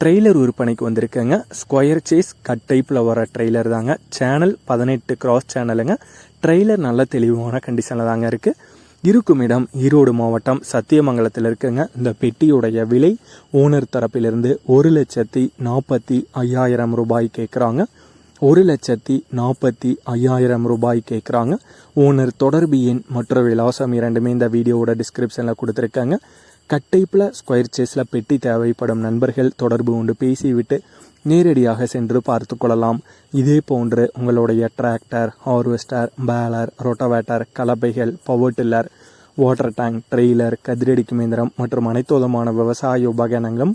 Trailer விற்பனைக்கு வந்திருக்கேங்க. Square chase cut டைப்பில் வர ட்ரெய்லர் தாங்க. சேனல் பதினெட்டு கிராஸ் சேனலுங்க ட்ரெய்லர் நல்ல தெளிவான கண்டிஷனில் தாங்க இருக்குது இருக்கும் இடம் ஈரோடு மாவட்டம் சத்தியமங்கலத்தில் இருக்குங்க. இந்த பெட்டியுடைய விலை ஓனர் தரப்பிலிருந்து ஒரு லட்சத்தி நாற்பத்தி ஐயாயிரம் ரூபாய் கேட்குறாங்க ஒரு லட்சத்தி நாற்பத்தி ஐயாயிரம் ரூபாய் கேட்குறாங்க ஓனர் தொடர்பு எண் மற்றொரு விலாசம் இரண்டுமே இந்த வீடியோவோட டிஸ்கிரிப்ஷனில் கொடுத்துருக்காங்க. கட்டைப்பில் ஸ்கொயர் சேஸில் பெட்டி தேவைப்படும் நண்பர்கள் தொடர்பு கொண்டு பேசிவிட்டு நேரடியாக சென்று பார்த்து கொள்ளலாம். இதே போன்று உங்களுடைய tractor harvester baler rotavator கலப்பைகள் power tiller water tank trailer கதிரடிக்கும் இயந்திரம் மற்றும் அனைத்து விதமான விவசாய உபகரணங்களும்